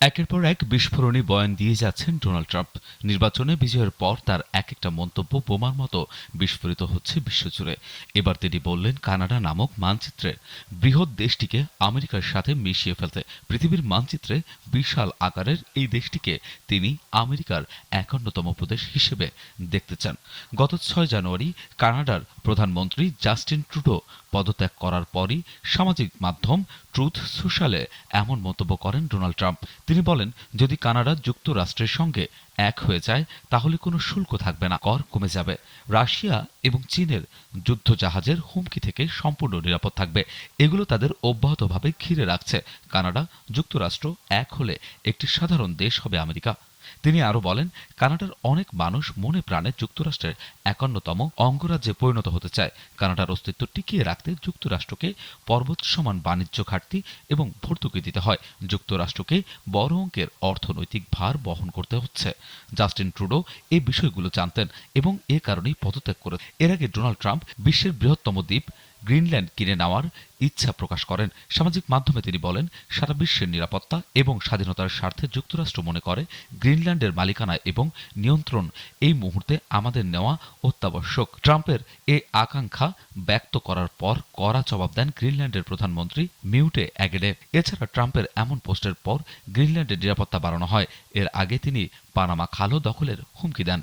একের পর এক বিস্ফোরণী বয়ান দিয়ে যাচ্ছেন ডোনাল্ড ট্রাম্প। নির্বাচনে বিজয়ের পর তার এক একটা মন্তব্য বোমার মতো বিস্ফোরিত হচ্ছে বিশ্বজুড়ে। এবার তিনি বললেন, কানাডা নামক মানচিত্রে বৃহৎ দেশটিকে আমেরিকার সাথে মিশিয়ে ফেলতে। পৃথিবীর মানচিত্রে বিশাল আকারের এই দেশটিকে তিনি আমেরিকার একান্নতম প্রদেশ হিসেবে দেখতে চান। গত ছয় জানুয়ারি কানাডার প্রধানমন্ত্রী জাস্টিন ট্রুডো পদত্যাগ করার পরই সামাজিক মাধ্যম ট্রুথ সোশ্যালে এমন মন্তব্য করেন ডোনাল্ড ট্রাম্প। তিনি বলেন, যদি কানাডা যুক্তরাষ্ট্রের সঙ্গে এক হয়ে যায়, তাহলে কোনো শুল্ক থাকবে না, কর কমে যাবে। রাশিয়া এবং চীনের যুদ্ধজাহাজের হুমকি থেকে সম্পূর্ণ নিরাপদ থাকবে। এগুলো তাদের অব্যাহতভাবে ঘিরে রাখছে। কানাডা যুক্তরাষ্ট্র এক হলে একটি সাধারণ দেশ হবে আমেরিকা। তিনি আরও বলেন, কানাডার অনেক মানুষ মনে প্রাণে যুক্তরাষ্ট্রের একান্নতম অঙ্গরাজ্যে পরিণত হতে চায়। কানাডার অস্তিত্ব টিকিয়ে রাখতে যুক্তরাষ্ট্রকে পর্বত সমান বাণিজ্য ঘাটতি এবং ভর্তুকি দিতে হয়। যুক্তরাষ্ট্রকে বড় অঙ্কের অর্থনৈতিক ভার বহন করতে হচ্ছে। জাস্টিন ট্রুডো এই বিষয়গুলো জানতেন এবং এ কারণেই পদত্যাগ করে এর আগে ডোনাল্ড ট্রাম্প বিশ্বের বৃহত্তম দ্বীপ গ্রিনল্যান্ড কিনে নেওয়ার ইচ্ছা প্রকাশ করেন। সামাজিক মাধ্যমে তিনি বলেন, সারা বিশ্বের নিরাপত্তা এবং স্বাধীনতার স্বার্থে যুক্তরাষ্ট্র মনে করে গ্রিনল্যান্ডের মালিকানা এবং নিয়ন্ত্রণ এই মুহূর্তে আমাদের নেওয়া অত্যাবশ্যক। ট্রাম্পের এ আকাঙ্ক্ষা ব্যক্ত করার পর কড়া জবাব দেন গ্রিনল্যান্ডের প্রধানমন্ত্রী মিউটে অ্যাগেডে এছাড়া ট্রাম্পের এমন পোস্টের পর গ্রিনল্যান্ডের নিরাপত্তা বাড়ানো হয়। এর আগে তিনি পানামা খালও দখলের হুমকি দেন।